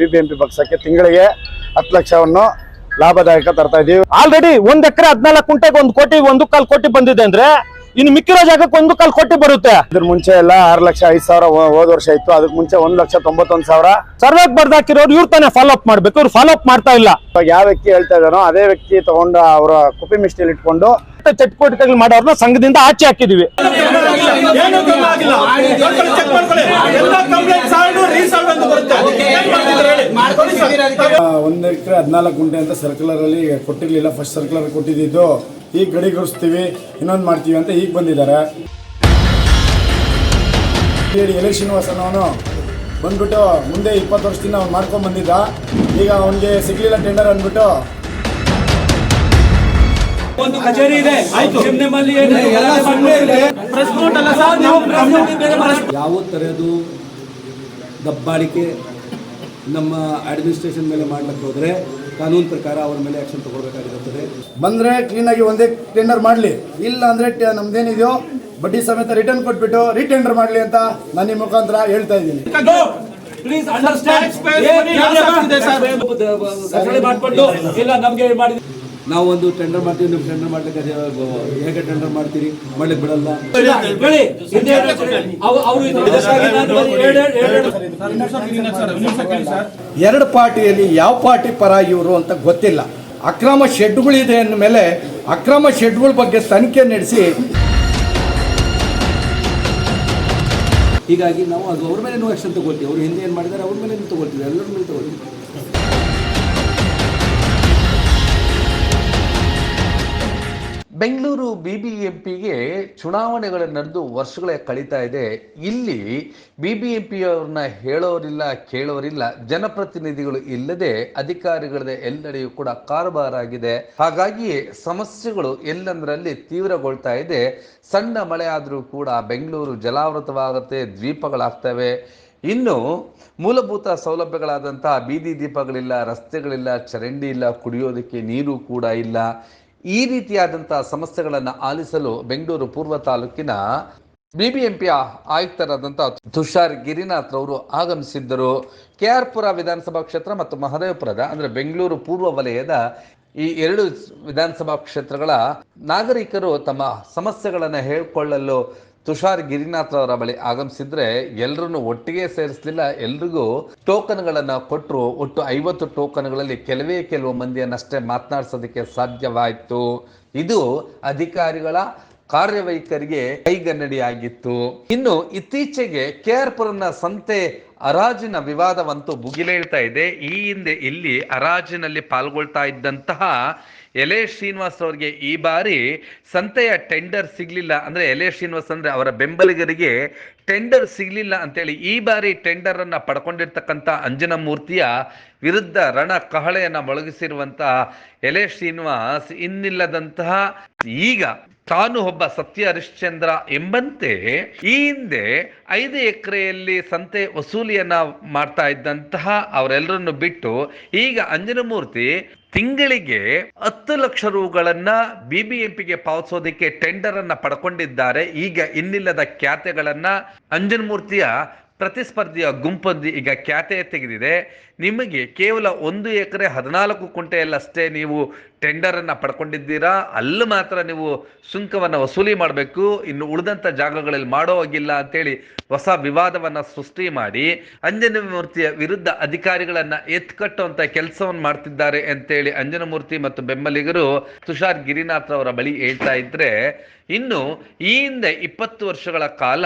B ಪಕ್ಷಕ್ಕೆ ತಿಂಗಳಿಗೆ ಹತ್ತು ಲಕ್ಷವನ್ನು ಲಾಭದಾಯಕ ತರ್ತಾ ಇದೀವಿ ಆಲ್ರೆಡಿ ಒಂದ್ ಎಕರೆ ಹದಿನಾಲ್ಕು ಕುಂಟೆಗೆ ಒಂದು ಕೋಟಿ, ಒಂದು ಕಾಲ್ ಕೋಟಿ ಬಂದಿದೆ ಅಂದ್ರೆ ಇನ್ನು ಮಿಕ್ಕಿರೋ ಜಾಗಕ್ಕೆ ಒಂದು ಕಾಲ್ ಕೋಟಿ ಬರುತ್ತೆ. ಇದ್ರ ಮುಂಚೆ ಎಲ್ಲ ಆರು ಲಕ್ಷ, ಐದು ಸಾವಿರ ಹೋದ ವರ್ಷ ಇತ್ತು. ಅದಕ್ಕೆ ಮುಂಚೆ ಒಂದ್ ಲಕ್ಷ ತೊಂಬತ್ತೊಂದು ಸಾವಿರ. ಸರ್ವೇಕ್ ಬರ್ದಾಕಿರೋರು ಇವ್ರು ತಾನೇ ಫಾಲೋ ಅಪ್ ಮಾಡ್ಬೇಕು. ಇವ್ರು ಫಾಲೋ ಅಪ್ ಮಾಡ್ತಾ ಇಲ್ಲ. ಇವಾಗ ಯಾವ ವ್ಯಕ್ತಿ ಹೇಳ್ತಾ ಇದಾರೋ ಅದೇ ವ್ಯಕ್ತಿ ತಗೊಂಡು ಅವರ ಕುಪಿ ಮಿಸ್ಟಿಯಲ್ಲಿ ಇಟ್ಕೊಂಡು ಚಟುವಟಿಕೆಗಳು ಮಾಡೋರ್ನ ಸಂಘದಿಂದ ಆಚೆ ಹಾಕಿದೀವಿ. ಏನು ಒಂದು ಎಕರೆ ಹದಿನಾಲ್ಕು ಗುಂಟೆ ಅಂತ ಸರ್ಕ್ಯುಲರ್ ಅಲ್ಲಿ ಕೊಟ್ಟಿರ್ಲಿಲ್ಲ. ಫಸ್ಟ್ ಸರ್ಕ್ಯುಲರ್ ಕೊಟ್ಟಿದ್ದು ಈಗ ಗಡಿಗೊಳಿಸ್ತೀವಿ ಇನ್ನೊಂದು ಮಾಡ್ತೀವಿ ಅಂತ ಈಗ ಬಂದಿದ್ದಾರೆ. ಹೇಳಿ ಎಲೆ ಶ್ರೀನಿವಾಸನ್ ಅವನು ಬಂದ್ಬಿಟ್ಟು ಮುಂದೆ ಇಪ್ಪತ್ತು ವರ್ಷದಿಂದ ಅವ್ನು ಮಾಡ್ಕೊಂಡ್ ಬಂದಿದ್ದ. ಈಗ ಅವನಿಗೆ ಸಿಗ್ಲಿಲ್ಲ ಟೆಂಡರ್ ಅಂದ್ಬಿಟ್ಟು. ಒಂದು ಕಚೇರಿ ಇದೆ. ಯಾವ ತರದು ದಬ್ಬಾಳಿಕೆ ನಮ್ಮ ಅಡ್ಮಿನಿಸ್ಟ್ರೇಷನ್ ಮೇಲೆ ಮಾಡ್ಲಿಕ್ಕೆ ಹೋದರೆ ಕಾನೂನು ಪ್ರಕಾರ ಅವ್ರ ಮೇಲೆ ಆ್ಯಕ್ಷನ್ ತಗೊಳ್ಬೇಕಾಗಿರುತ್ತದೆ. ಬಂದರೆ ಕ್ಲೀನಾಗಿ ಒಂದೇ ಟೆಂಡರ್ ಮಾಡಲಿ. ಇಲ್ಲ ಅಂದರೆ ಟ- ನಮ್ದೇನಿದೆಯೋ ಬಡ್ಡಿ ಸಮೇತ ರಿಟರ್ನ್ ಕೊಟ್ಬಿಟ್ಟು ರಿಟೆಂಡರ್ ಮಾಡಲಿ ಅಂತ ನಾನು ನಿಮ್ಮ ಮುಖಾಂತರ ಹೇಳ್ತಾ ಇದ್ದೀನಿ. ಪ್ಲೀಸ್ ಅಂಡರ್ಸ್ಟ್ಯಾಂಡ್ ಮಾಡ್ಕೊಂಡು ಇಲ್ಲ ನಮಗೆ ಮಾಡಿದ ನಾವು ಒಂದು ಟೆಂಡರ್ ಮಾಡ್ತೀವಿ ನೀವು ಟೆಂಡರ್ ಮಾಡ್ಲಿಕ್ಕೆ ಹೇಗೆ ಟೆಂಡರ್ ಮಾಡ್ತೀರಿ? ಮಾಡ್ಲಿಕ್ಕೆ ಬಿಡಲ್ಲ. ಎರಡು ಎರಡು ಎರಡು ಪಾರ್ಟಿಯಲ್ಲಿ ಯಾವ ಪಾರ್ಟಿ ಪರ ಇವರು ಅಂತ ಗೊತ್ತಿಲ್ಲ. ಅಕ್ರಮ ಶೆಡ್ಗಳಿದೆ ಅಂದ ಮೇಲೆ ಅಕ್ರಮ ಶೆಡ್ಗಳ ಬಗ್ಗೆ ತನಿಖೆ ನಡೆಸಿ. ಹೀಗಾಗಿ ನಾವು ಅದು ಅವ್ರ ಮೇಲೆ ಆ್ಯಕ್ಷನ್ ತಗೊಳ್ತೀವಿ. ಅವ್ರು ಹಿಂದೆ ಏನು ಮಾಡಿದ್ದಾರೆ ಅವ್ರ ಮೇಲೆ ತಗೊಳ್ತೀವಿ ಎಲ್ಲರ ಮೇಲೆ ತಗೊಳ್ತೀವಿ ಬೆಂಗಳೂರು ಬಿಬಿಎಂಪಿಗೆ ಚುನಾವಣೆಗಳು ನಡೆದು ವರ್ಷಗಳೇ ಕಳೀತಾ ಇದೆ. ಇಲ್ಲಿ ಬಿಬಿಎಂಪಿಯವ್ರನ್ನ ಹೇಳೋರಿಲ್ಲ, ಕೇಳೋರಿಲ್ಲ. ಜನಪ್ರತಿನಿಧಿಗಳು ಇಲ್ಲದೆ ಅಧಿಕಾರಿಗಳದೇ ಎಲ್ಲೆಡೆಯೂ ಕೂಡ ಕಾರಬಾರಾಗಿದೆ ಹಾಗಾಗಿ ಸಮಸ್ಯೆಗಳು ಎಲ್ಲಂದರಲ್ಲಿ ತೀವ್ರಗೊಳ್ತಾ ಇದೆ. ಸಣ್ಣ ಮಳೆ ಆದರೂ ಕೂಡ ಬೆಂಗಳೂರು ಜಲಾವೃತವಾಗುತ್ತೆ, ದ್ವೀಪಗಳಾಗ್ತವೆ. ಇನ್ನು ಮೂಲಭೂತ ಸೌಲಭ್ಯಗಳಾದಂತಹ ಬೀದಿ ದೀಪಗಳಿಲ್ಲ, ರಸ್ತೆಗಳಿಲ್ಲ, ಚರಂಡಿ ಇಲ್ಲ, ಕುಡಿಯೋದಕ್ಕೆ ನೀರು ಕೂಡ ಇಲ್ಲ. ಈ ರೀತಿಯಾದಂತಹ ಸಮಸ್ಯೆಗಳನ್ನು ಆಲಿಸಲು ಬೆಂಗಳೂರು ಪೂರ್ವ ತಾಲೂಕಿನ ಬಿಬಿಎಂಪಿಯ ಆಯುಕ್ತರಾದಂಥ ತುಷಾರ್ ಗಿರಿನಾಥ್ ಅವರು ಆಗಮಿಸಿದ್ದರು. ಕೆ ಆರ್ ಪುರ ವಿಧಾನಸಭಾ ಕ್ಷೇತ್ರ ಮತ್ತು ಮಹದೇವಪುರದ, ಅಂದರೆ ಬೆಂಗಳೂರು ಪೂರ್ವ ವಲಯದ ಈ ಎರಡು ವಿಧಾನಸಭಾ ಕ್ಷೇತ್ರಗಳ ನಾಗರಿಕರು ತಮ್ಮ ಸಮಸ್ಯೆಗಳನ್ನು ಹೇಳಿಕೊಳ್ಳಲು ತುಷಾರ್ ಗಿರಿನಾಥ್ ಅವರ ಬಳಿ ಆಗಮಿಸಿದ್ರೆ ಎಲ್ಲರನ್ನು ಒಟ್ಟಿಗೆ ಸೇರಿಸಲಿಲ್ಲ. ಎಲ್ರಿಗೂ ಟೋಕನ್ಗಳನ್ನ ಕೊಟ್ಟರು ಒಟ್ಟು ಐವತ್ತು ಟೋಕನ್ಗಳಲ್ಲಿ ಕೆಲವೇ ಕೆಲವು ಮಂದಿಯನ್ನಷ್ಟೇ ಮಾತನಾಡಿಸೋದಕ್ಕೆ ಸಾಧ್ಯವಾಯಿತು. ಇದು ಅಧಿಕಾರಿಗಳ ಕಾರ್ಯವೈಖರಿಗೆ ಕೈಗನ್ನಡಿಯಾಗಿತ್ತು. ಇನ್ನು ಇತ್ತೀಚೆಗೆ ಕೆ ಆರ್ ಪುರನ ಸಂತೆ ಹರಾಜಿನ ವಿವಾದವಂತೂ ಭುಗಿಲೇಳ್ತಾ ಇದೆ. ಈ ಹಿಂದೆ ಇಲ್ಲಿ ಹರಾಜಿನಲ್ಲಿ ಪಾಲ್ಗೊಳ್ತಾ ಇದ್ದಂತಹ ಎಲೆ ಶ್ರೀನಿವಾಸ್ ಅವರಿಗೆ ಈ ಬಾರಿ ಸಂತೆಯ ಟೆಂಡರ್ ಸಿಗಲಿಲ್ಲ. ಅಂದ್ರೆ ಎಲೆ ಶ್ರೀನಿವಾಸ್ ಅಂದ್ರೆ ಅವರ ಬೆಂಬಲಿಗರಿಗೆ ಟೆಂಡರ್ ಸಿಗಲಿಲ್ಲ ಅಂತೇಳಿ ಈ ಬಾರಿ ಟೆಂಡರ್ ಅನ್ನ ಪಡ್ಕೊಂಡಿರ್ತಕ್ಕಂಥ ಅಂಜನಮೂರ್ತಿಯ ವಿರುದ್ಧ ರಣ ಕಹಳೆಯನ್ನು ಮೊಳಗಿಸಿರುವಂತಹ ಎಲೆ ಶ್ರೀನಿವಾಸ್ ಇನ್ನಿಲ್ಲದಂತಹ ಈಗ ತಾನು ಒಬ್ಬ ಸತ್ಯ ಹರಿಶ್ಚಂದ್ರ ಎಂಬಂತೆ ಈ ಹಿಂದೆ ಐದು ಎಕರೆಯಲ್ಲಿ ಸಂತೆ ವಸೂಲಿಯನ್ನ ಮಾಡ್ತಾ ಇದ್ದಂತಹ ಅವರೆಲ್ಲರನ್ನು ಬಿಟ್ಟು ಈಗ ಅಂಜನಮೂರ್ತಿ ತಿಂಗಳಿಗೆ ಹತ್ತು ಲಕ್ಷ ರೂಗಳನ್ನ ಬಿಬಿಎಂಪಿಗೆ ಪಾವತಿಸೋದಕ್ಕೆ ಟೆಂಡರ್ ಅನ್ನ ಪಡ್ಕೊಂಡಿದ್ದಾರೆ. ಈಗ ಇನ್ನಿಲ್ಲದ ಖ್ಯಾತೆಗಳನ್ನ ಅಂಜನಮೂರ್ತಿಯ ಪ್ರತಿಸ್ಪರ್ಧಿಯ ಗುಂಪೊಂದು ಈಗ ಖ್ಯಾತೆ ತೆಗೆದಿದೆ. ನಿಮಗೆ ಕೇವಲ ಒಂದು ಎಕರೆ ಹದಿನಾಲ್ಕು ಕುಂಟೆಯಲ್ಲಷ್ಟೇ ನೀವು ಟೆಂಡರ್ ಅನ್ನ ಪಡ್ಕೊಂಡಿದ್ದೀರಾ? ಅಲ್ಲಿ ಮಾತ್ರ ನೀವು ಸುಂಕವನ್ನು ವಸೂಲಿ ಮಾಡಬೇಕು. ಇನ್ನು ಉಳಿದಂತ ಜಾಗಗಳಲ್ಲಿ ಮಾಡೋ ಹೋಗಿಲ್ಲ ಅಂತೇಳಿ ಹೊಸ ವಿವಾದವನ್ನ ಸೃಷ್ಟಿ ಮಾಡಿ ಅಂಜನಮೂರ್ತಿಯ ವಿರುದ್ಧ ಅಧಿಕಾರಿಗಳನ್ನ ಎತ್ಕಟ್ಟುವಂಥ ಕೆಲಸವನ್ನು ಮಾಡ್ತಿದ್ದಾರೆ ಅಂತೇಳಿ ಅಂಜನಮೂರ್ತಿ ಮತ್ತು ಬೆಂಬಲಿಗರು ತುಷಾರ್ ಗಿರಿನಾಥ್ ಅವರ ಬಳಿ ಹೇಳ್ತಾ ಇದ್ರೆ ಇನ್ನು ಈ ಹಿಂದೆ ಇಪ್ಪತ್ತು ವರ್ಷಗಳ ಕಾಲ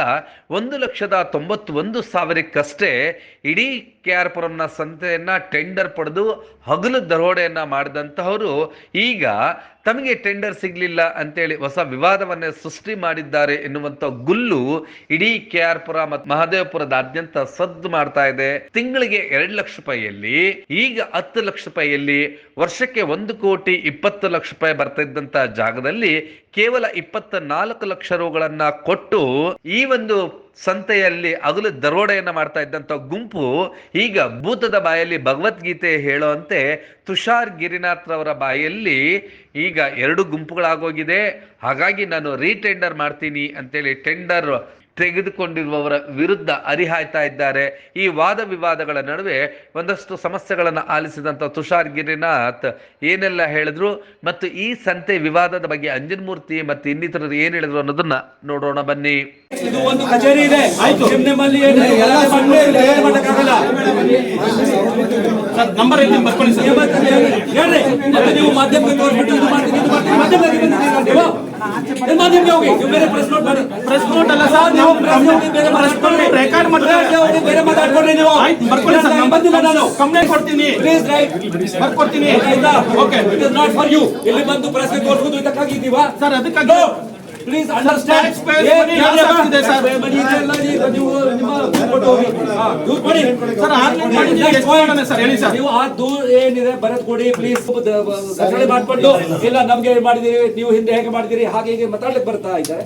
ಒಂದು ಲಕ್ಷದ ತೊಂಬತ್ತೊಂದು ಸಾವಿರಕ್ಕಷ್ಟೇ ಇಡೀ ಕೆ ಆರ್ ಪುರಂನ ಸಂತೆಯನ್ನ ಟೆಂಡರ್ ಪಡೆದು ಹಗಲು ದರೋಡೆಯನ್ನ ಮಾಡಿದಂತಹವರು ಈಗ ತಮಗೆ ಟೆಂಡರ್ ಸಿಗ್ಲಿಲ್ಲ ಅಂತೇಳಿ ಹೊಸ ವಿವಾದವನ್ನೇ ಸೃಷ್ಟಿ ಮಾಡಿದ್ದಾರೆ ಎನ್ನುವಂತ ಗುಲ್ಲು ಇಡೀ ಕೆ ಆರ್ ಪುರ ಮತ್ತು ಮಹದೇವಪುರದಾದ್ಯಂತ ಸದ್ದು ಮಾಡ್ತಾ ಇದೆ. ತಿಂಗಳಿಗೆ ಎರಡು ಲಕ್ಷ ರೂಪಾಯಿಯಲ್ಲಿ, ಈಗ ಹತ್ತು ಲಕ್ಷ ರೂಪಾಯಿಯಲ್ಲಿ ವರ್ಷಕ್ಕೆ ಒಂದು ಕೋಟಿ ಇಪ್ಪತ್ತು ಲಕ್ಷ ರೂಪಾಯಿ ಬರ್ತಾ ಜಾಗದಲ್ಲಿ ಕೇವಲ ಇಪ್ಪತ್ತ ನಾಲ್ಕು ಲಕ್ಷ ರುಗಳನ್ನ ಕೊಟ್ಟು ಈ ಒಂದು ಸಂತೆಯಲ್ಲಿ ಅಗಲು ದರೋಡೆಯನ್ನ ಮಾಡ್ತಾ ಇದ್ದಂಥ ಗುಂಪು ಈಗ ಭೂತದ ಬಾಯಲ್ಲಿ ಭಗವದ್ಗೀತೆ ಹೇಳುವಂತೆ ತುಷಾರ್ ಗಿರಿನಾಥ್ರವರ ಬಾಯಲ್ಲಿ ಈಗ ಎರಡು ಗುಂಪುಗಳಾಗೋಗಿದೆ. ಹಾಗಾಗಿ ನಾನು ರೀಟೆಂಡರ್ ಮಾಡ್ತೀನಿ ಅಂತೇಳಿ ಟೆಂಡರ್ ತೆಗೆದುಕೊಂಡಿರುವವರ ವಿರುದ್ಧ ಅರಿಹಾಯ್ತಾ ಇದ್ದಾರೆ. ಈ ವಾದ ವಿವಾದಗಳ ನಡುವೆ ಒಂದಷ್ಟು ಸಮಸ್ಯೆಗಳನ್ನು ಆಲಿಸಿದಂಥ ತುಷಾರ್ ಗಿರಿನಾಥ್ ಏನೆಲ್ಲ ಹೇಳಿದ್ರು ಮತ್ತು ಈ ಸಂತೆ ವಿವಾದದ ಬಗ್ಗೆ ಅಂಜನ್ಮೂರ್ತಿ ಮತ್ತು ಇನ್ನಿತರರು ಏನ್ ಹೇಳಿದ್ರು ಅನ್ನೋದನ್ನ ನೋಡೋಣ ಬನ್ನಿ. ನಂಬರ್ ನೀವು ಮಾಧ್ಯಮಕ್ಕೆ ನೀವು ಪ್ರೆಸ್ ನೋಟ್ ಪ್ರೆಸ್ ನೋಟ್ ಅಲ್ಲ ಸರ್ ನೀವು ಪ್ರೆಸ್ ನೋಟ್ ಬೇರೆ ಬೇರೆ ನೀವು ಬರ್ಕೊಳ್ಳಿ ಸರ್ ನಾನು ಕೊಡ್ತೀನಿ ಬರ್ಕೊಡ್ತೀನಿ okay it is not for you ಇಲ್ಲಿ ಬಂದು ಪ್ರೆಸ್ ಇದೀವಾ ಸರ್ ಅದಕ್ಕಾಗಿ ಪ್ಲೀಸ್ ಅಂಡರ್ಸ್ಟ್ಯಾಂಡ್. ನೀವು ಆ ದೂರ ಏನಿದೆ ಬರೆದ್ ಕೊಡಿ ಪ್ಲೀಸ್ ಮಾಡ್ಕೊಂಡು ಇಲ್ಲ ನಮ್ಗೆ ಮಾಡಿದಿರಿ ನೀವು ಹಿಂದೆ ಹೇಗೆ ಮಾಡಿದಿರಿ ಹಾಗೆ ಹೀಗೆ ಮಾತಾಡ್ಲಿಕ್ಕೆ ಬರ್ತಾ ಇದ್ದಾರೆ?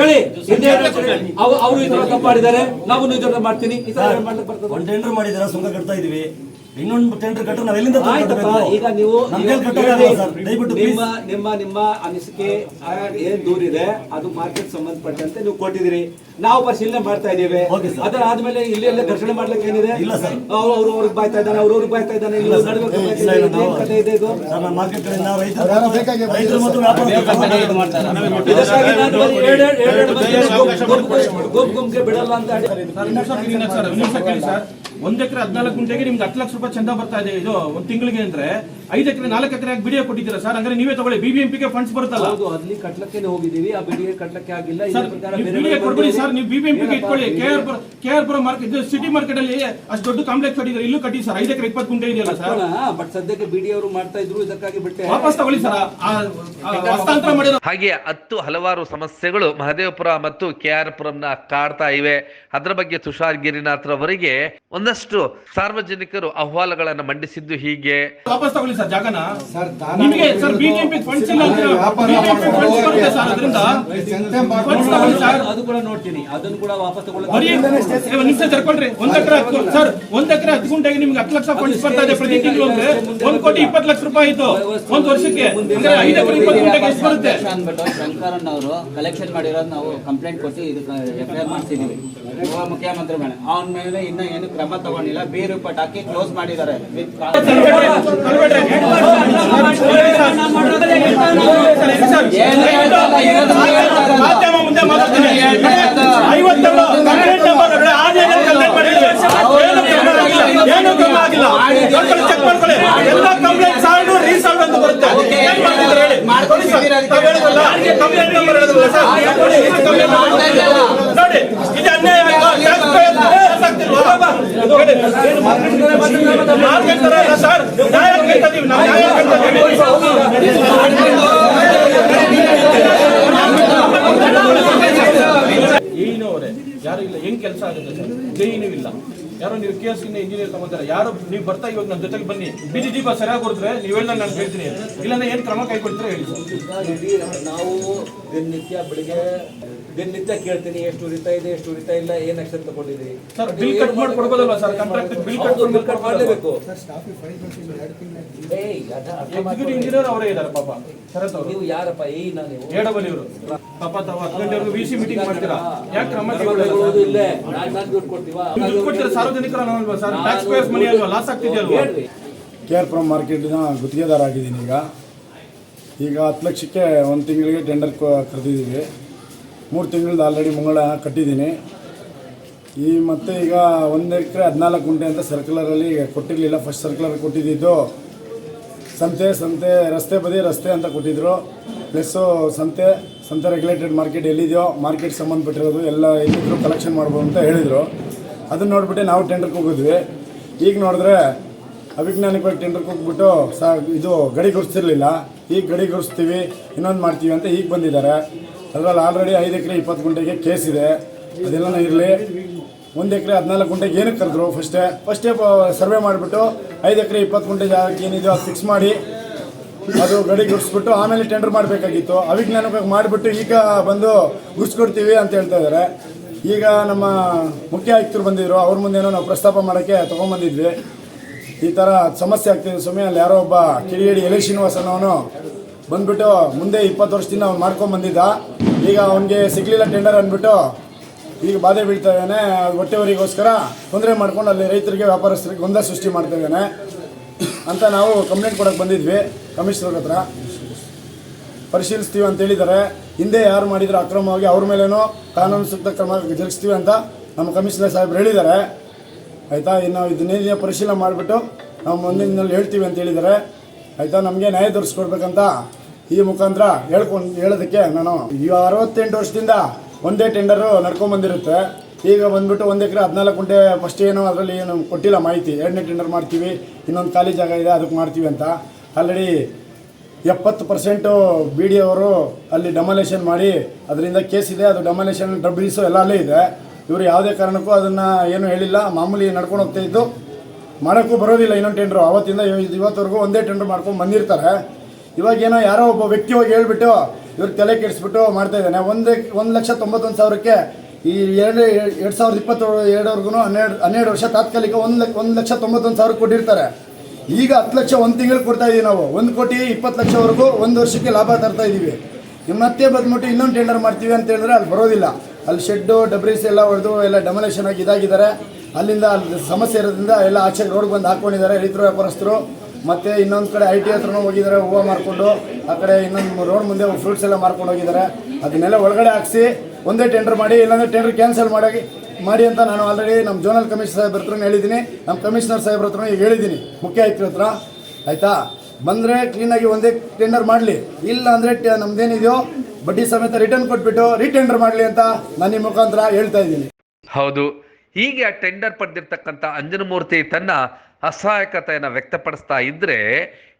ಹೇಳಿ ಹಿಂದೆ ಅವರು ಈ ತರ ತಪ್ಪಾಡಿದ್ದಾರೆ. ನಾವು ಈ ತರ ಮಾಡ್ತೀನಿ. ಈ ತರ ಏನ್ ಮಾಡ್ಲಿಕ್ಕೆ ಬರ್ತದೆ? ಒಂದ್ ಟೆಂಡರ್ ಮಾಡಿದಾರ ಸುಂಕ ಕಟ್ತಾ ಇದೀವಿ. ಇನ್ನೊಂದು ಟೆಂಡರ್ ಕಟ್ಟರೆ ನಾವು ಎಲ್ಲಿಂದ ಆಯ್ತಪ್ಪ ಈಗ ದಯವಿಟ್ಟು ನಿಮ್ಮ ನಿಮ್ಮ ನಿಮ್ಮ ಅನಿಸಿಕೆ ಏನ್ ದೂರಿದೆ ಅದು ಮಾರ್ಕೆಟ್ ಸಂಬಂಧಪಟ್ಟಂತೆ ನೀವು ಕೊಟ್ಟಿದ್ದೀರಿ ನಾವು ಪರಿಶೀಲನೆ ಮಾಡ್ತಾ ಇದ್ದೀವಿ ಅದರ ಆದ್ಮೇಲೆ ಇಲ್ಲಿ ಎಲ್ಲ ಘರ್ಷಣೆ ಮಾಡ್ಲಿಕ್ಕೆ ಏನಿದೆ ಇಲ್ಲ. ಅವ್ರು ಅವ್ರು ಅವ್ರಿಗೆ ಬಾಯ್ತಾ ಇದ್ದಾನೆ ಅವ್ರು ಅವ್ರಿಗೆ ಬಾಯ್ತಾ ಇದ್ದಾನೆ ಇಲ್ಲ, ಗುಂಪ್ ಇದೆ, ಇದೆ ಮಾರ್ಕೆಟ್ ರೈತರು ಮತ್ತು- ಗುಂಪಿಗೆ ಬಿಡಲ್ಲ ಅಂತ ಹೇಳಿ ಒಂದ್ ಎಕರೆ ಹದಿನಾಲ್ಕು ಗುಂಟೆಗೆ ನಿಮ್ಗೆ ಹತ್ತು ಲಕ್ಷ ರೂಪಾಯಿ ಚಂದ ಬರ್ತಾ ಇದೆ. ಇದು ಒಂದ್ ತಿಂಗಳಿಗೆ ಅಂದ್ರೆ ಐದ್ ಎಕರೆ ನಾಲ್ಕು ಎಕರೆ ಬಿಡಿಯೋ ಕೊಟ್ಟಿದ್ದೀರಾ ಸರ್? ಅಂದ್ರೆ ನೀವೇ ತಗೊಳ್ಳಿ. ಬಿಬಿಎಂಪಿಗೆ ಫಂಡ್ಸ್ ಬರುತ್ತಲ್ಲ? ಹೌದು ಅಲ್ಲಿ ಕಟ್ಲಕ್ಕೆ ಹೋಗಿದೀವಿ ಆ ಬಿಡಿಗೆ ಕಟ್ಲಕ್ಕೆ ಆಗಿಲ್ಲ. ಬಿಡಿಗೆ ಕೊಡ್ಬಿಡಿ ಸರ್. ನೀವು ಬಿಬಿಎಂಪಿಗೆ ಇಟ್ಕೊಳ್ಳಿ. K R Pura K R Pura market ಇದು ಸಿಟಿ ಮಾರ್ಕೆಟ್ ಅಲ್ಲಿ ಅಷ್ಟು ದೊಡ್ಡ ಕಾಂಪ್ಲೆಕ್ಸ್ ಕಟ್ಟಿದ್ರೆ ಇಲ್ಲೂ ಕಟ್ಟಿ ಸರ್. ಐದು ಎಕರೆ ಇಪ್ಪತ್ತು ಗುಂಟೆ ಇದೆಯಲ್ಲ ಸರ್? ಬಟ್ ಸದ್ಯಕ್ಕೆ ಬಿಡಿ ಅವರು ಮಾಡ್ತಾ ಇದ್ರು. ಇದಕ್ಕಾಗಿ ಬಿಟ್ಟೆ. ವಾಪಸ್ ತಗೊಳ್ಳಿ ಸರ್. ಹಸ್ತಾಂತರ ಮಾಡಿದ ಹಾಗೆ ಹತ್ತು ಹಲವಾರು ಸಮಸ್ಯೆಗಳು ಮಹದೇವಪುರ ಮತ್ತು ಕೆ ಆರ್ ಪುರಂನ ಕಾಡ್ತಾ ಇವೆ. ಅದರ ಬಗ್ಗೆ ತುಷಾರ್ ಗಿರಿನಾಥ್ ಒಂದು ಒಂದಷ್ಟು ಸಾರ್ವಜನಿಕರು ಅಹವಾಲುಗಳನ್ನು ಮಂಡಿಸಿದ್ದು ಹೀಗೆ. ವಾಪಸ್ ತಗೊಳ್ಳಿ ಸರ್ ಜಾಗನ. ನಿಮಗೆ ಸರ್ ಬಿಜೆಪಿ ಫಂಡ್ಸ್ ಇಲ್ಲ ಅಂತೀರಾ ಬಿಜೆಪಿ ಫಂಡ್ಸ್ ಬರುತ್ತೆ ಸರ್ ಅದರಿಂದ. ಫಂಡ್ಸ್ ತಗೊಳ್ಳಿ ಸರ್. ಅದು ಕೂಡ ನೋಡ್ತೀನಿ. ಅದನ್ನು ಕೂಡ ವಾಪಸ್ ಬರೀ ತಗೊಳ್ಳೋದು ಒಂದ್ ನಿಮಿಷ ತರ್ಕೊಳ್ರಿ ಒಂದ್ ಎಕರೆ ಹತ್ತು ಸರ್ ಒಂದ್ ಎಕರೆ ಹತ್ತು ಗುಂಟೆಗೆ ನಿಮ್ಗೆ ಹತ್ತು ಲಕ್ಷ ಫಂಡ್ಸ್ ಬರ್ತಾ ಇದೆ ಪ್ರತಿ ತಿಂಗಳು ಅಂದ್ರೆ ಒಂದ್ ಕೋಟಿ ಇಪ್ಪತ್ತು ಲಕ್ಷ ರೂಪಾಯಿ ಆಯ್ತು ಒಂದ್ ವರ್ಷಕ್ಕೆ. ಅಂದ್ರೆ ಐದು ಎಕರೆ ಇಪ್ಪತ್ತು ಗುಂಟೆಗೆ ಎಷ್ಟು ಬರುತ್ತೆ? ಅಂದ್ಬಿಟ್ಟು ಶಂಕರನ್ ಅವರು ಕಲೆಕ್ಷನ್ ಮಾಡಿರೋದು ನಾವು ಕಂಪ್ಲೇಂಟ್ ಕೊಟ್ಟು ಇದಕ್ಕೆ ಎಫ್ ಐ ಆರ್ ಮಾಡ್ತಿದೀವಿ ಮುಖ್ಯಮಂತ್ರಿ ಮೇಲೆ ಅವನ ಮೇಲೆ ಇನ್ನ ಏನು ಕ್ರಮ ತಗೊಂಡಿಲ್ಲ. ಬೇರು ಪಟಾಕಿ ಕ್ಲೋಸ್ ಮಾಡಿದ್ದಾರೆ. ನಂಬರ್ ಮಾಡ್ಕೊಳ್ಳಿ ಎಲ್ಲ ಕಂಪ್ಲೇಂಟ್ ಸಾಲ್ವ್ ಯಾರು ಇಲ್ಲ ಹೆಂಗ್ ಕೆಲಸ ಆಗುತ್ತೆ ಸರ್? ಜೈನು ಇಲ್ಲ. ಯಾರೋ ನೀವು ಕೆ ಎಸ್ ಇಂಜಿನಿಯರ್ ತಗೊಂತಾರೆ ಯಾರು ನೀವು ಬರ್ತಾ ಇವಾಗ ನನ್ನ ಜೊತೆಗೆ ಬನ್ನಿ. ಬಿಜಿ ದೀಪ ಸರಿಯಾಗಿ ಕೊಡಿದ್ರೆ ನೀವು ಹೇಳ್ದಂಗೆ ನಾನು ಹೇಳ್ತೀನಿ. ಇಲ್ಲಾಂದ್ರೆ ಏನ್ ಕ್ರಮ ಕೈಗೊಳ್ತಾರೆ ಹೇಳಿ ಸರ್? ನಾವು ದಿನನಿತ್ಯ ಬೆಳಿಗ್ಗೆ ದಿನನಿತ್ಯ ಕೇಳ್ತೀನಿ ಎಷ್ಟು ಉರಿತಾ ಇದೆ ಎಷ್ಟು ಉರಿತಾ ಇಲ್ಲ ಏನ್ ಆಕ್ಷನ್ ತಗೊಂಡಿದ್ದೀರಿ ಸರ್ ಬಿಲ್ ಕಟ್ ಮಾಡಿ ಕೊಡ್ಬೋದಲ್ವಾ ಸರ್ ಕಾಂಟ್ರಾಕ್ಟ್ ಬಿಲ್ ಕಟ್ ಹೌದು, bill cut ಮಾಡ್ಲೇಬೇಕು. ಇಂಜಿನಿಯರ್ ಅವರೇ ಇದ್ದಾರೆ ಪಾಪ. ಶರತ್ ಅವರು. ನೀವು ಯಾರಪ್ಪ? ಏ ನಾ ನೀವು. ಎಡಬಲಿ ಇವರು ಪಾಪ ತಾವು ಹತ್ತು ಗಂಟೆವರೆಗೂ ವಿ ಸಿ ಮೀಟಿಂಗ್ ಮಾಡ್ತೀರಾ? ಯಾಕೆ ಕ್ರಮ ದುಡ್ಡು ಕೈಗೊಳ್ಳಲ್ಲ ಕೊಡೋದು ಸರ್? ಇಲ್ಲೇ. ನಾನ್ ನಾನ್ ದುಡ್ಡು ಕೊಡ್ತೀವಾ? ದುಡ್ಡು ಕೊಡ್ತೀರಾ ಸಾರ್ವಜನಿಕರ ಅಲ್ವಾ ಸರ್ ಟ್ಯಾಕ್ಸ್ ಪೇಯರ್ಸ್ ಮನಿ ಅಲ್ವಾ? ಲಾಸ್ ಆಗ್ತಿದೆಯಲ್ವಾ. ಕೆ ಆರ್ ಪುರಂ ಮಾರ್ಕೆಟಿನ ಗುತ್ತಿಗೆದಾರ ಆಗಿದ್ದೀನಿ ಈಗ. ಈಗ ಹತ್ತು ಲಕ್ಷಕ್ಕೆ ಒಂದು ತಿಂಗಳಿಗೆ ಟೆಂಡರ್ ಕರೆದಿದ್ದೀವಿ. ಮೂರು ತಿಂಗಳದ್ದು ಆಲ್ರೆಡಿ ಮುಂಗಡ ಕಟ್ಟಿದ್ದೀನಿ. ಈ ಮತ್ತೆ ಈಗ ಒಂದು ಎಕರೆ ಹದಿನಾಲ್ಕು ಗುಂಟೆ ಅಂತ ಸರ್ಕ್ಯುಲರಲ್ಲಿ ಕೊಟ್ಟಿರಲಿಲ್ಲ ಫಸ್ಟ್ ಸರ್ಕ್ಯುಲರ್ ಕೊಟ್ಟಿದ್ದಿದ್ದು. ಸಂತೆ ಸಂತೆ, ರಸ್ತೆ ಬದಿ ರಸ್ತೆ ಅಂತ ಕೊಟ್ಟಿದ್ದರು ಪ್ಲಸ್ಸು ಸಂತೆ ಸಂತೆ ರೆಗ್ಯುಲೇಟೆಡ್ ಮಾರ್ಕೆಟ್ ಎಲ್ಲಿದೆಯೋ ಮಾರ್ಕೆಟ್ ಸಂಬಂಧಪಟ್ಟಿರೋದು ಎಲ್ಲ ಎಲ್ಲಿದ್ರು ಕಲೆಕ್ಷನ್ ಮಾಡ್ಬೋದು ಅಂತ ಹೇಳಿದರು. ಅದನ್ನ ನೋಡಿಬಿಟ್ಟು ನಾವು ಟೆಂಡರ್ಗೆ ಹೋಗಿದ್ವಿ. ಈಗ ನೋಡಿದ್ರೆ ಅವಿಜ್ಞಾನಿಕವಾಗಿ ಟೆಂಡರ್ಗೆ ಹೋಗ್ಬಿಟ್ಟು ಸಾ ಇದು ಗಡಿ ಗುರುತಿರ್ಲಿಲ್ಲ. ಈಗ ಗಡಿ ಗುರುಸ್ತೀವಿ ಇನ್ನೊಂದು ಮಾಡ್ತೀವಿ ಅಂತ ಈಗ ಬಂದಿದ್ದಾರೆ. ಅದರಲ್ಲಿ ಆಲ್ರೆಡಿ ಐದು ಎಕರೆ, ಇಪ್ಪತ್ತು ಗುಂಟೆಗೆ ಕೇಸ್ ಇದೆ. ಅದೆಲ್ಲ ಇರಲಿ. ಒಂದು ಎಕರೆ, ಹದಿನಾಲ್ಕು ಗುಂಟೆಗೆ ಏನಕ್ಕೆ ಕರೆದ್ರು ಫಸ್ಟೇ ಫಸ್ಟೇ ಸರ್ವೆ ಮಾಡಿಬಿಟ್ಟು ಐದು ಎಕರೆ, ಇಪ್ಪತ್ತು ಗುಂಟೆ ಜಾಗಕ್ಕೆ ಏನಿದೆಯೋ ಅದು ಫಿಕ್ಸ್ ಮಾಡಿ, ಅದು ಗಡಿ ಗುಡಿಸ್ಬಿಟ್ಟು ಆಮೇಲೆ ಟೆಂಡರ್ ಮಾಡಬೇಕಾಗಿತ್ತು. ಅವಿಜ್ಞಾನವಾಗಿ ಮಾಡಿಬಿಟ್ಟು ಈಗ ಬಂದು ಗುಡಿಸ್ಕೊಡ್ತೀವಿ ಅಂತ ಹೇಳ್ತಾ ಇದ್ದಾರೆ ಈಗ ನಮ್ಮ ಮುಖ್ಯ ಆಯುಕ್ತರು ಬಂದಿದ್ರು. ಅವ್ರ ಮುಂದೇನೋ ನಾವು ಪ್ರಸ್ತಾಪ ಮಾಡೋಕ್ಕೆ ತೊಗೊಂಬಂದಿದ್ವಿ. ಈ ಥರ ಸಮಸ್ಯೆ ಆಗ್ತಿದೆ ಸಮಯ ಅಲ್ಲಿ ಯಾರೋ ಒಬ್ಬ ಕಿಡಿಗೇಡಿ ಎಲೆ ಶ್ರೀನಿವಾಸನವನು ಬಂದ್ಬಿಟ್ಟು ಮುಂದೆ ಇಪ್ಪತ್ತು ವರ್ಷದಿಂದ ಅವ್ನು ಮಾಡ್ಕೊಂಡು ಬಂದಿದ್ದ. ಈಗ ಅವನಿಗೆ ಸಿಗಲಿಲ್ಲ ಟೆಂಡರ್ ಅಂದ್ಬಿಟ್ಟು ಈಗ ಬಾಧೆ ಬೀಳ್ತಾ ಇದ್ದಾನೆ. ಹೊಟ್ಟೆವರಿಗೋಸ್ಕರ ತೊಂದರೆ ಮಾಡ್ಕೊಂಡು ಅಲ್ಲಿ ರೈತರಿಗೆ, ವ್ಯಾಪಾರಸ್ಥರಿಗೆ ಗೊಂದಲ ಸೃಷ್ಟಿ ಮಾಡ್ತಾ ಇದ್ದಾನೆ. ಅಂತ ನಾವು ಕಂಪ್ಲೇಂಟ್ ಕೊಡೋಕೆ ಬಂದಿದ್ವಿ ಕಮಿಷನರ್ ಹತ್ರ. ಪರಿಶೀಲಿಸ್ತೀವಿ ಅಂತ ಹೇಳಿದ್ದಾರೆ ಹಿಂದೆ ಯಾರು ಮಾಡಿದ್ರು ಅಕ್ರಮವಾಗಿ ಅವ್ರ ಮೇಲೇನೋ ಕಾನೂನು ಸೂಕ್ತ ಕ್ರಮ ಜರುಗಿಸ್ತೀವಿ ಅಂತ ನಮ್ಮ ಕಮಿಷನರ್ ಸಾಹೇಬ್ರು ಹೇಳಿದ್ದಾರೆ. ಆಯಿತಾ? ಇನ್ನು ಇದನ್ನೇನಿದೆ ಪರಿಶೀಲನೆ ಮಾಡಿಬಿಟ್ಟು ನಾವು ಮುಂದಿನ ದಿನದಲ್ಲಿ ಹೇಳ್ತೀವಿ ಅಂತ ಹೇಳಿದ್ದಾರೆ. ಆಯಿತಾ? ನಮಗೆ ನ್ಯಾಯ ದೊರಕಿಸ್ಕೊಡ್ಬೇಕಂತ ಈ ಮುಖಾಂತರ ಹೇಳ್ಕೊಂಡು, ಹೇಳೋದಕ್ಕೆ ನಾನು ಈ ಅರವತ್ತೆಂಟು ವರ್ಷದಿಂದ ಒಂದೇ ಟೆಂಡರು ನಡ್ಕೊಂಬಂದಿರುತ್ತೆ ಈಗ ಬಂದ್ಬಿಟ್ಟು ಒಂದು ಎಕರೆ ಹದಿನಾಲ್ಕು ಗುಂಟೆ ಫಸ್ಟ್ ಏನು, ಅದರಲ್ಲಿ ಏನು ಕೊಟ್ಟಿಲ್ಲ ಮಾಹಿತಿ. ಎರಡನೇ ಟೆಂಡರ್ ಮಾಡ್ತೀವಿ, ಇನ್ನೊಂದು ಖಾಲಿ ಜಾಗ ಇದೆ, ಅದಕ್ಕೆ ಮಾಡ್ತೀವಿ ಅಂತ. ಆಲ್ರೆಡಿ ಎಪ್ಪತ್ತು ಪರ್ಸೆಂಟು ಬಿ ಡಿ ಅವರು ಅಲ್ಲಿ ಡಮಲೇಷನ್ ಮಾಡಿ, ಅದರಿಂದ ಕೇಸ್ ಇದೆ, ಅದು ಡಮಲೇಷನ್ ಡಬ್ಬಿಸು ಎಲ್ಲ ಅಲ್ಲೇ ಇದೆ. ಇವರು ಯಾವುದೇ ಕಾರಣಕ್ಕೂ ಅದನ್ನು ಏನು ಹೇಳಿಲ್ಲ, ಮಾಮೂಲಿ ನಡ್ಕೊಂಡು ಹೋಗ್ತಾ ಇದ್ದು, ಮಾಡೋಕ್ಕೂ ಬರೋದಿಲ್ಲ ಇನ್ನೊಂದು ಟೆಂಡ್ರು ಅವತ್ತಿಂದ ಇವತ್ತವರೆಗೂ ಒಂದೇ ಟೆಂಡ್ರ್ ಮಾಡ್ಕೊಂಡು ಬಂದಿರ್ತಾರೆ. ಇವಾಗೇನೋ ಯಾರೋ ಒಬ್ಬ ವ್ಯಕ್ತಿ ಹೋಗಿ ಹೇಳ್ಬಿಟ್ಟು ಇವ್ರಿಗೆ ತಲೆ ಕೆಡಿಸ್ಬಿಟ್ಟು ಮಾಡ್ತಾ ಇದ್ದಾನೆ. ಒಂದೇ, ಒಂದು ಲಕ್ಷ ತೊಂಬತ್ತೊಂದು ಸಾವಿರಕ್ಕೆ ಈ ಎರಡು ಎರಡು ಸಾವಿರದ ಇಪ್ಪತ್ತೇಳು, ಎರಡವರೆಗೂ ಹನ್ನೆರಡು ಹನ್ನೆರಡು ವರ್ಷ ತಾತ್ಕಾಲಿಕ ಒಂದು ಲಕ್ಷ ಒಂದು ಲಕ್ಷ ತೊಂಬತ್ತೊಂದು ಸಾವಿರ ಕೊಟ್ಟಿರ್ತಾರೆ. ಈಗ ಹತ್ತು ಲಕ್ಷ ಒಂದು ತಿಂಗಳು ಕೊಡ್ತಾ ಇದೀವಿ ನಾವು. ಒಂದು ಕೋಟಿ ಇಪ್ಪತ್ತು ಲಕ್ಷವರೆಗೂ ಒಂದು ವರ್ಷಕ್ಕೆ ಲಾಭ ತರ್ತಾ ಇದ್ದೀವಿ ಮತ್ತೆ ಬಂದ್ಬಿಟ್ಟು ಇನ್ನೊಂದು ಟೆಂಡರ್ ಮಾಡ್ತೀವಿ ಅಂತ ಹೇಳಿದ್ರೆ ಅಲ್ಲಿ ಬರೋದಿಲ್ಲ. ಅಲ್ಲಿ ಶೆಡ್ಡು ಡಬ್ರೀಸ್ ಎಲ್ಲ ಹೊಡೆದು ಎಲ್ಲ ಡೆಮೊಲೇಷನ್ ಆಗಿ ಇದಾಗಿದ್ದಾರೆ. ಅಲ್ಲಿಂದ ಅಲ್ಲಿ ಸಮಸ್ಯೆ ಇರೋದ್ರಿಂದ ಎಲ್ಲ ಆಚೆ ರೋಡ್ಗೆ ಬಂದು ಹಾಕೊಂಡಿದ್ದಾರೆ ರೈತರು, ವ್ಯಾಪಾರಸ್ಥರು. ಮತ್ತು ಇನ್ನೊಂದು ಕಡೆ ಐ ಟಿ ಹತ್ರನೂ ಹೋಗಿದ್ದಾರೆ, ಹೂವು ಮಾರ್ಕೊಂಡು. ಆ ಕಡೆ ಇನ್ನೊಂದು ರೋಡ್ ಮುಂದೆ ಫ್ರೂಟ್ಸ್ ಎಲ್ಲ ಮಾರ್ಕೊಂಡು ಹೋಗಿದ್ದಾರೆ. ಅದನ್ನೆಲ್ಲ ಒಳಗಡೆ ಹಾಕ್ಸಿ ಒಂದೇ ಟೆಂಡರ್ ಮಾಡಿ, ಇಲ್ಲಾಂದ್ರೆ ಟೆಂಡರ್ ಕ್ಯಾನ್ಸಲ್ ಮಾಡಿ ಮಾಡಿ ಅಂತ ನಾನು ಆಲ್ರೆಡಿ ನಮ್ಮ ಜೋನಲ್ ಕಮಿಷನರ್ ಸಾಹೇಬ್ ಹತ್ರ ಹೇಳಿದ್ದೀನಿ. ನಮ್ಮ ಕಮಿಷನರ್ ಸಾಹೇಬ್ ಹತ್ರ ಈಗ ಹೇಳಿದ್ದೀನಿ, ಮುಖ್ಯ ಆಯುಕ್ತರ ಹತ್ರ. ಆಯಿತಾ? ಬಂದರೆ ಕ್ಲೀನಾಗಿ ಒಂದೇ ಟೆಂಡರ್ ಮಾಡಲಿ. ಇಲ್ಲ ಅಂದರೆ ನಮ್ದೇನಿದೆಯೋ, ಬಡ್ಡಿ ಸಮೇತ ರಿಟರ್ನ್ ಕೊಟ್ಬಿಟ್ಟು ರೀಟೆಂಡರ್ ಮಾಡಲಿ ಅಂತ ನಾನು ಈ ಮುಖಾಂತರ ಹೇಳ್ತಾ ಇದ್ದೀನಿ. ಹೌದು. ಹೀಗೆ ಟೆಂಡರ್ ಪಡೆದಿರ್ತಕ್ಕಂಥ ಅಂಜನಮೂರ್ತಿ ತನ್ನ ಅಸಹಾಯಕತೆಯನ್ನು ವ್ಯಕ್ತಪಡಿಸ್ತಾ ಇದ್ರೆ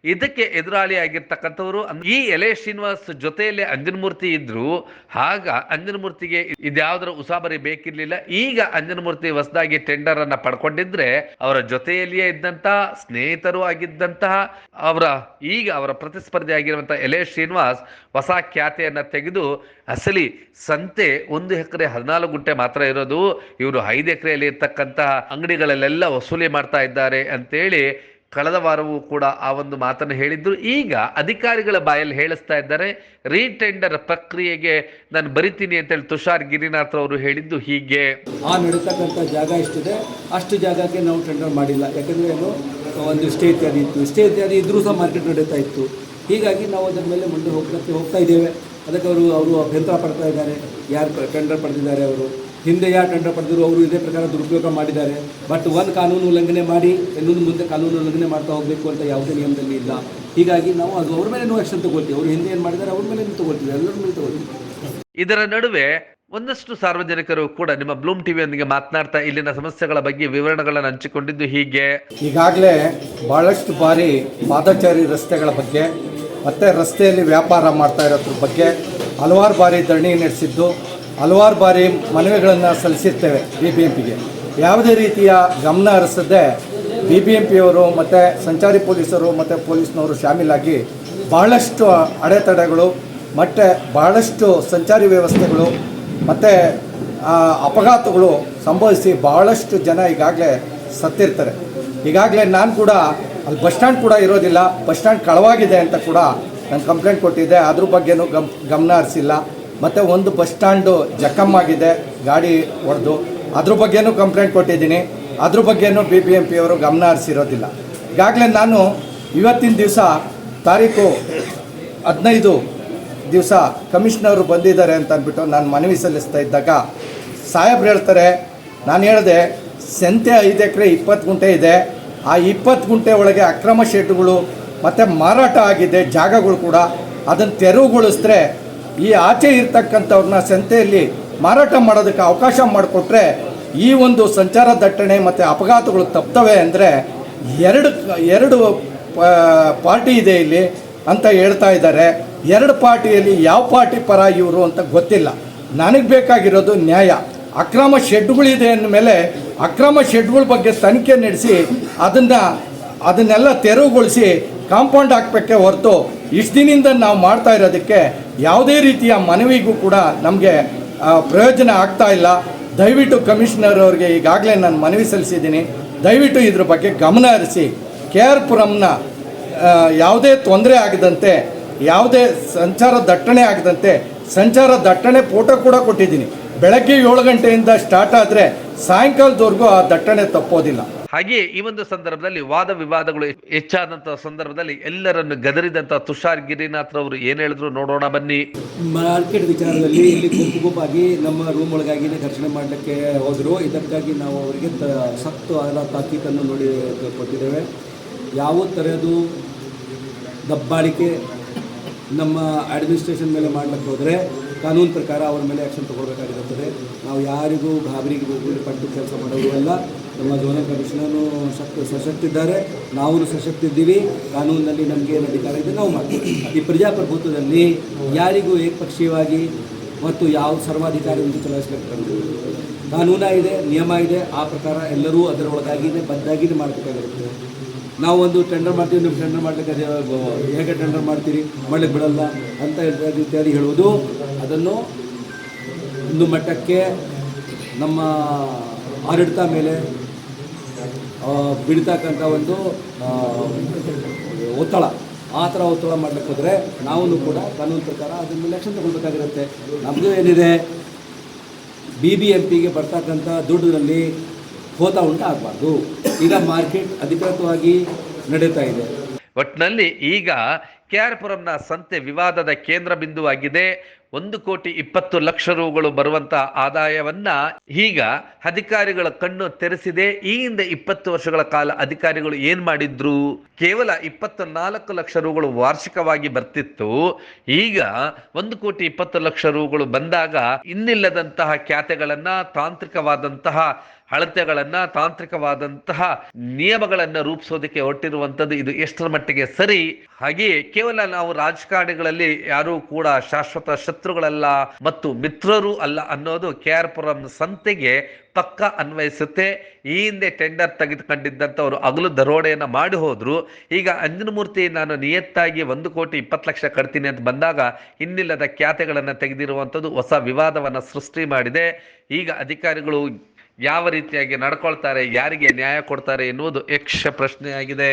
ಇದಕ್ಕೆ ಎದುರಾಳಿಯಾಗಿರ್ತಕ್ಕಂಥವ್ರು ಅಂದ್- ಈ ಎಲೆ ಶ್ರೀನಿವಾಸ್ ಜೊತೆಯಲ್ಲಿ ಅಂಜನಮೂರ್ತಿ ಇದ್ರು. ಆಗ ಅಂಜನಮೂರ್ತಿಗೆ ಇದ್ಯಾವುದರ ಉಸಾಬರಿ ಬೇಕಿರ್ಲಿಲ್ಲ. ಈಗ ಅಂಜನಮೂರ್ತಿ ಹೊಸದಾಗಿ ಟೆಂಡರ್ ಅನ್ನ ಪಡ್ಕೊಂಡಿದ್ರೆ ಅವರ ಜೊತೆಯಲ್ಲಿಯೇ ಇದ್ದಂತಹ ಸ್ನೇಹಿತರು ಆಗಿದ್ದಂತಹ, ಅವರ ಈಗ ಅವರ ಪ್ರತಿಸ್ಪರ್ಧಿ ಆಗಿರುವಂತಹ ಎಲೆ ಶ್ರೀನಿವಾಸ್ ಹೊಸ ಖ್ಯಾತೆಯನ್ನ ತೆಗೆದು ಅಸಲಿ ಸಂತೆ ಒಂದು ಎಕರೆ ಹದಿನಾಲ್ಕು ಗುಂಟೆ ಮಾತ್ರ ಇರೋದು. ಇವರು ಐದು ಎಕರೆಯಲ್ಲಿ ಇರ್ತಕ್ಕಂತಹ ಅಂಗಡಿಗಳಲ್ಲೆಲ್ಲ ವಸೂಲಿ ಮಾಡ್ತಾ ಇದ್ದಾರೆ ಅಂತೇಳಿ ಕಳೆದ ವಾರವೂ ಕೂಡ ಆ ಒಂದು ಮಾತನ್ನು ಹೇಳಿದ್ರು ಈಗ ಅಧಿಕಾರಿಗಳ ಬಾಯಲ್ಲಿ ಹೇಳಿಸ್ತಾ ಇದ್ದಾರೆ, ರೀಟೆಂಡರ್ ಪ್ರಕ್ರಿಯೆಗೆ ನಾನು ಬರಿತೀನಿ ಅಂತೇಳಿ ತುಷಾರ್ ಗಿರಿನಾಥ್ ಅವರು ಹೇಳಿದ್ದು ಹೀಗೆ. ಆ ನಡೀತಕ್ಕಂಥ ಜಾಗ ಎಷ್ಟಿದೆ, ಅಷ್ಟು ಜಾಗಕ್ಕೆ ನಾವು ಟೆಂಡರ್ ಮಾಡಿಲ್ಲ. ಯಾಕಂದರೆ ಅದು ಒಂದು ಸ್ಟೇ ಇತ್ಯಾದಿ ಇತ್ತು. ಸ್ಟೇ ಇತ್ಯಾದಿ ಇದ್ರೂ ಸಹ ಮಾರ್ಕೆಟ್ ನಡೀತಾ ಇತ್ತು. ಹೀಗಾಗಿ ನಾವು ಅದರ ಮೇಲೆ ಮುಂದೆ ಹೋಗ್ಲಿಕ್ಕೆ ಹೋಗ್ತಾ ಇದ್ದೇವೆ. ಅದಕ್ಕೆ ಅವರು ಅವರು ಅಭ್ಯಂತರ ಪಡ್ತಾ ಇದ್ದಾರೆ. ಯಾರು ಟೆಂಡರ್ ಪಡೆದಿದ್ದಾರೆ ಅವರು? ಹಿಂದೆ ಯಾರು ದಂಡ ಪಡೆದರು ಅವರು ಇದೇ ಪ್ರಕಾರ ದುರುಪಯೋಗ ಮಾಡಿದ್ದಾರೆ. ಬಟ್ ಒಂದು ಕಾನೂನು ಉಲ್ಲಂಘನೆ ಮಾಡಿ ಇನ್ನೊಂದು ಮುಂದೆ ಕಾನೂನು ಉಲ್ಲಂಘನೆ ಮಾಡ್ತಾ ಹೋಗಬೇಕು ಅಂತ ಯಾವುದೇ ನಿಯಮದಲ್ಲಿ ಇಲ್ಲ. ಹೀಗಾಗಿ ನಾವು ಅದು ಅವ್ರ ಮೇಲೆ ಆಕ್ಷನ್ ತಗೊಳ್ತೀವಿ. ಅವರು ಹಿಂದೆ ಏನು ಮಾಡಿದ್ದಾರೆ ಅವ್ರ ಮೇಲೆ ತಗೊಳ್ತೀವಿ. ಎಲ್ಲರ ಮೇಲೆ ತಗೊಳ್ತೀವಿ. ಇದರ ನಡುವೆ ಒಂದಷ್ಟು ಸಾರ್ವಜನಿಕರು ಕೂಡ ನಿಮ್ಮ ಬ್ಲೂಮ್ ಟಿವಿಯೊಂದಿಗೆ ಮಾತನಾಡ್ತಾ ಇಲ್ಲಿನ ಸಮಸ್ಯೆಗಳ ಬಗ್ಗೆ ವಿವರಣೆಗಳನ್ನು ಹಂಚಿಕೊಂಡಿದ್ದು ಹೀಗೆ. ಈಗಾಗಲೇ ಬಹಳಷ್ಟು ಬಾರಿ ಪಾದಚಾರಿ ರಸ್ತೆಗಳ ಬಗ್ಗೆ ಮತ್ತೆ ರಸ್ತೆಯಲ್ಲಿ ವ್ಯಾಪಾರ ಮಾಡ್ತಾ ಇರೋದ್ರ ಬಗ್ಗೆ ಹಲವಾರು ಬಾರಿ ಧರಣಿ ನಡೆಸಿದ್ದು. ಹಲವಾರು ಬಾರಿ ಮನವಿಗಳನ್ನು ಸಲ್ಲಿಸಿರ್ತೇವೆ ಬಿ ಬಿ ಎಂ ಪಿಗೆ ಯಾವುದೇ ರೀತಿಯ ಗಮನ ಹರಿಸದೆ ಬಿ ಬಿ ಎಂ ಪಿಯವರು ಮತ್ತು ಸಂಚಾರಿ ಪೊಲೀಸರು ಮತ್ತು ಪೊಲೀಸ್ನವರು ಶಾಮೀಲಾಗಿ ಭಾಳಷ್ಟು ಅಡೆತಡೆಗಳು, ಮತ್ತು ಭಾಳಷ್ಟು ಸಂಚಾರಿ ವ್ಯವಸ್ಥೆಗಳು, ಮತ್ತು ಅಪಘಾತಗಳು ಸಂಭವಿಸಿ ಭಾಳಷ್ಟು ಜನ ಈಗಾಗಲೇ ಸತ್ತಿರ್ತಾರೆ. ಈಗಾಗಲೇ ನಾನು ಕೂಡ, ಅಲ್ಲಿ ಬಸ್ ಸ್ಟ್ಯಾಂಡ್ ಕೂಡ ಇರೋದಿಲ್ಲ, ಬಸ್ ಸ್ಟ್ಯಾಂಡ್ ಕಳವಾಗಿದೆ ಅಂತ ಕೂಡ ನಾನು ಕಂಪ್ಲೇಂಟ್ ಕೊಟ್ಟಿದ್ದೆ. ಅದ್ರ ಬಗ್ಗೆನೂ ಗಮ್, ಗಮನ ಹರಿಸಿಲ್ಲ. ಮತ್ತು ಒಂದು ಬಸ್ ಸ್ಟ್ಯಾಂಡು ಜಖಮ್ಮಾಗಿದೆ ಗಾಡಿ ಹೊಡೆದು ಅದ್ರ ಬಗ್ಗೆನೂ ಕಂಪ್ಲೇಂಟ್ ಕೊಟ್ಟಿದ್ದೀನಿ. ಅದ್ರ ಬಗ್ಗೆನೂ ಬಿ ಬಿ ಎಂ ಪಿಯವರು ಗಮನ ಹರಿಸಿರೋದಿಲ್ಲ. ಈಗಾಗಲೇ ನಾನು ಇವತ್ತಿನ ದಿವಸ ತಾರೀಕು ಹದಿನೈದು ದಿವಸ ಕಮಿಷನರು ಬಂದಿದ್ದಾರೆ ಅಂತ ಅಂದ್ಬಿಟ್ಟು ನಾನು ಮನವಿ ಸಲ್ಲಿಸ್ತಾ ಇದ್ದಾಗ ಸಾಹೇಬ್ರು ಹೇಳ್ತಾರೆ, ನಾನು ಹೇಳಿದೆ, ಸಂತೆ ಐದು ಎಕರೆ ಇಪ್ಪತ್ತು ಗುಂಟೆ ಇದೆ. ಆ ಇಪ್ಪತ್ತು ಗುಂಟೆ ಒಳಗೆ ಅಕ್ರಮ ಶೆಡ್ಗಳು ಮತ್ತು ಮಾರಾಟ ಆಗಿದೆ ಜಾಗಗಳು ಕೂಡ. ಅದನ್ನು ತೆರವುಗೊಳಿಸಿದ್ರೆ ಈ ಆಚೆ ಇರ್ತಕ್ಕಂಥವ್ರನ್ನ ಸಂತೆಯಲ್ಲಿ ಮಾರಾಟ ಮಾಡೋದಕ್ಕೆ ಅವಕಾಶ ಮಾಡಿಕೊಟ್ರೆ ಈ ಒಂದು ಸಂಚಾರ ದಟ್ಟಣೆ ಮತ್ತು ಅಪಘಾತಗಳು ತಪ್ತವೆ ಅಂದರೆ ಎರಡು ಎರಡು ಪಾರ್ಟಿ ಇದೆ ಇಲ್ಲಿ ಅಂತ ಹೇಳ್ತಾ ಇದ್ದಾರೆ. ಎರಡು ಪಾರ್ಟಿಯಲ್ಲಿ ಯಾವ ಪಾರ್ಟಿ ಪರ ಇವರು ಅಂತ ಗೊತ್ತಿಲ್ಲ. ನನಗೆ ಬೇಕಾಗಿರೋದು ನ್ಯಾಯ. ಅಕ್ರಮ ಶೆಡ್ಗಳಿದೆ ಅಂದಮೇಲೆ ಅಕ್ರಮ ಶೆಡ್ಗಳ ಬಗ್ಗೆ ತನಿಖೆ ನಡೆಸಿ ಅದನ್ನು, ಅದನ್ನೆಲ್ಲ ತೆರವುಗೊಳಿಸಿ ಕಾಂಪೌಂಡ್ ಹಾಕಬೇಕೆ ಹೊರತು ಇಷ್ಟು ದಿನದಿಂದ ನಾವು ಮಾಡ್ತಾ ಇರೋದಕ್ಕೆ ಯಾವುದೇ ರೀತಿಯ ಮನವಿಗೂ ಕೂಡ ನಮಗೆ ಪ್ರಯೋಜನ ಆಗ್ತಾ ಇಲ್ಲ. ದಯವಿಟ್ಟು ಕಮಿಷನರ್ ಅವ್ರಿಗೆ ಈಗಾಗಲೇ ನಾನು ಮನವಿ ಸಲ್ಲಿಸಿದ್ದೀನಿ. ದಯವಿಟ್ಟು ಇದ್ರ ಬಗ್ಗೆ ಗಮನ ಹರಿಸಿ. ಕೆ ಆರ್ ಪುರಂನ ಯಾವುದೇ ತೊಂದರೆ ಆಗದಂತೆ, ಯಾವುದೇ ಸಂಚಾರ ದಟ್ಟಣೆ ಆಗದಂತೆ, ಸಂಚಾರ ದಟ್ಟಣೆ ಫೋಟೋ ಕೂಡ ಕೊಟ್ಟಿದ್ದೀನಿ. ಬೆಳಗ್ಗೆ ಏಳು ಗಂಟೆಯಿಂದ ಸ್ಟಾರ್ಟ್ ಆದರೆ ಸಾಯಂಕಾಲದವರೆಗೂ ಆ ದಟ್ಟಣೆ ತಪ್ಪೋದಿಲ್ಲ. ಹಾಗೆಯೇ ಈ ಒಂದು ಸಂದರ್ಭದಲ್ಲಿ ವಾದ ವಿವಾದಗಳು ಹೆಚ್ಚಾದಂತಹ ಸಂದರ್ಭದಲ್ಲಿ ಎಲ್ಲರನ್ನು ಗದರಿದಂತಹ ತುಷಾರ್ ಗಿರಿನಾಥ್ ಅವರು ಏನ್ ಹೇಳಿದ್ರು ನೋಡೋಣ ಬನ್ನಿ. ಮಾರ್ಕೆಟ್ ವಿಚಾರದಲ್ಲಿ ಇಲ್ಲಿ ಗುಂಪು ಗುಂಪಾಗಿ ನಮ್ಮ ರೂಮ್ ಒಳಗಾಗಿನೇ ಘರ್ಷಣೆ ಮಾಡಲಿಕ್ಕೆ ಹೋದರು. ಇದಕ್ಕಾಗಿ ನಾವು ಅವರಿಗೆ ಸತ್ತು ಆದ ತಾಕೀತನ್ನು ನೋಡಿ ಕೊಟ್ಟಿದ್ದೇವೆ. ಯಾವ ತರದು ದಬ್ಬಾಳಿಕೆ ನಮ್ಮ ಅಡ್ಮಿನಿಸ್ಟ್ರೇಷನ್ ಮೇಲೆ ಮಾಡ್ಲಿಕ್ಕೆ ಹೋದರೆ ಕಾನೂನು ಪ್ರಕಾರ ಅವ್ರ ಮೇಲೆ ಆ್ಯಕ್ಷನ್ ತಗೊಳ್ಬೇಕಾಗಿರುತ್ತದೆ. ನಾವು ಯಾರಿಗೂ ಗಾಬರಿಗೆ ಪಟ್ಟು ಕೆಲಸ ಮಾಡೋದು ಅಲ್ಲ. ನಮ್ಮ ಝೋನಲ್ ಕಮಿಷನರು ಶಕ್ತ ಸಶಕ್ತಿದ್ದಾರೆ. ನಾವು ಸಶಕ್ತ ಇದ್ದೀವಿ ಕಾನೂನಿನಲ್ಲಿ ನಮಗೆ ಏನು ಅಧಿಕಾರ ಇದೆ ನಾವು ಮಾಡ್ತೀವಿ. ಈ ಪ್ರಜಾಪ್ರಭುತ್ವದಲ್ಲಿ ಯಾರಿಗೂ ಏಕಪಕ್ಷೀಯವಾಗಿ ಮತ್ತು ಯಾವ ಸರ್ವಾಧಿಕಾರಿಯನ್ನು ಚಲಾಯಿಸಬೇಕು ಕಾನೂನ ಇದೆ, ನಿಯಮ ಇದೆ. ಆ ಪ್ರಕಾರ ಎಲ್ಲರೂ ಅದರೊಳಗಾಗಿದೆ ಬದ್ದಾಗಿದೆ ಮಾಡಬೇಕಾಗಿರುತ್ತೆ. ನಾವು ಒಂದು ಟೆಂಡರ್ ಮಾಡ್ತೀವಿ ನೀವು ಟೆಂಡರ್ ಮಾಡಲಿಕ್ಕೆ ಹೇಗೆ ಟೆಂಡರ್ ಮಾಡ್ತೀರಿ? ಮಾಡಲಿಕ್ಕೆ ಬಿಡಲ್ಲ ಅಂತ ಇತ್ಯಾದಿ ಹೇಳುವುದು. ಅದನ್ನು ಒಂದು ಮಟ್ಟಕ್ಕೆ ನಮ್ಮ ಆಡಳಿತ ಮೇಲೆ ಬೀಳ್ತಕ್ಕಂಥ ಒಂದು ಒತ್ತಡ. ಆ ಥರ ಒತ್ತಡ ಮಾಡಲಿಕ್ಕೆ ಹೋದರೆ ನಾವೂ ಕೂಡ ಕಾನೂನು ಪ್ರಕಾರ ಅದ್ರ ಮೇಲೆ ತಗೊಳ್ಬೇಕಾಗಿರುತ್ತೆ. ನಮ್ಮದು ಏನಿದೆ? ಬಿ ಬಿ ಎಂ ಪಿಗೆ ಬರ್ತಕ್ಕಂಥ ದುಡ್ಡಿನಲ್ಲಿ ಹೋತ ಉಂಟಾಗಬಾರ್ದು ಈಗ ಮಾರ್ಕೆಟ್ ಅಧಿಕೃತವಾಗಿ ನಡೀತಾ ಇದೆ. ಒಟ್ನಲ್ಲಿ ಈಗ ಕೆ ಆರ್ ಪುರಂನ ಸಂತೆ ವಿವಾದದ ಕೇಂದ್ರ ಬಿಂದುವಾಗಿದೆ. ಒಂದು ಕೋಟಿ ಇಪ್ಪತ್ತು ಲಕ್ಷ ರೂಗಳು ಬರುವಂತಹ ಆದಾಯವನ್ನ ಈಗ ಅಧಿಕಾರಿಗಳ ಕಣ್ಣು ತೆರೆಸಿದೆ. ಈ ಹಿಂದೆ ಇಪ್ಪತ್ತು ವರ್ಷಗಳ ಕಾಲ ಅಧಿಕಾರಿಗಳು ಏನ್ ಮಾಡಿದ್ರು? ಕೇವಲ ಇಪ್ಪತ್ತು ನಾಲ್ಕು ಲಕ್ಷ ರೂಗಳು ವಾರ್ಷಿಕವಾಗಿ ಬರ್ತಿತ್ತು. ಈಗ ಒಂದು ಕೋಟಿ ಇಪ್ಪತ್ತು ಲಕ್ಷ ರೂಗಳು ಬಂದಾಗ ಇನ್ನಿಲ್ಲದಂತಹ ಖ್ಯಾತೆಗಳನ್ನ ತಾಂತ್ರಿಕವಾದಂತಹ ಅಳತೆಗಳನ್ನ, ತಾಂತ್ರಿಕವಾದಂತಹ ನಿಯಮಗಳನ್ನ ರೂಪಿಸೋದಕ್ಕೆ ಹೊರಟಿರುವಂತದ್ದು ಇದು ಎಷ್ಟರ ಮಟ್ಟಿಗೆ ಸರಿ? ಹಾಗೆಯೇ ಕೇವಲ ನಾವು ರಾಜಕಾರಣಿಗಳಲ್ಲಿ ಯಾರೂ ಕೂಡ ಶಾಶ್ವತ ಶತ್ರುಗಳಲ್ಲ ಮತ್ತು ಮಿತ್ರರು ಅಲ್ಲ ಅನ್ನೋದು ಕೆ ಆರ್ ಪುರಂ ಸಂತೆಗೆ ಪಕ್ಕ ಅನ್ವಯಿಸುತ್ತೆ. ಈ ಹಿಂದೆ ಟೆಂಡರ್ ತೆಗೆದುಕೊಂಡಿದ್ದಂಥವ್ರು ಹಗಲು ದರೋಡೆಯನ್ನ ಮಾಡಿ ಹೋದ್ರು. ಈಗ ಅಂಜನಮೂರ್ತಿ ನಾನು ನಿಯತ್ತಾಗಿ ಒಂದು ಕೋಟಿ ಇಪ್ಪತ್ತು ಲಕ್ಷ ಕಟ್ತೀನಿ ಅಂತ ಬಂದಾಗ ಇನ್ನಿಲ್ಲದ ಖ್ಯಾತೆಗಳನ್ನು ತೆಗೆದಿರುವಂಥದ್ದು ಹೊಸ ವಿವಾದವನ್ನು ಸೃಷ್ಟಿ ಮಾಡಿದೆ. ಈಗ ಅಧಿಕಾರಿಗಳು ಯಾವ ರೀತಿಯಾಗಿ ನಡ್ಕೊಳ್ತಾರೆ, ಯಾರಿಗೆ ನ್ಯಾಯ ಕೊಡ್ತಾರೆ ಎನ್ನುವುದು ಯಕ್ಷ ಪ್ರಶ್ನೆಯಾಗಿದೆ.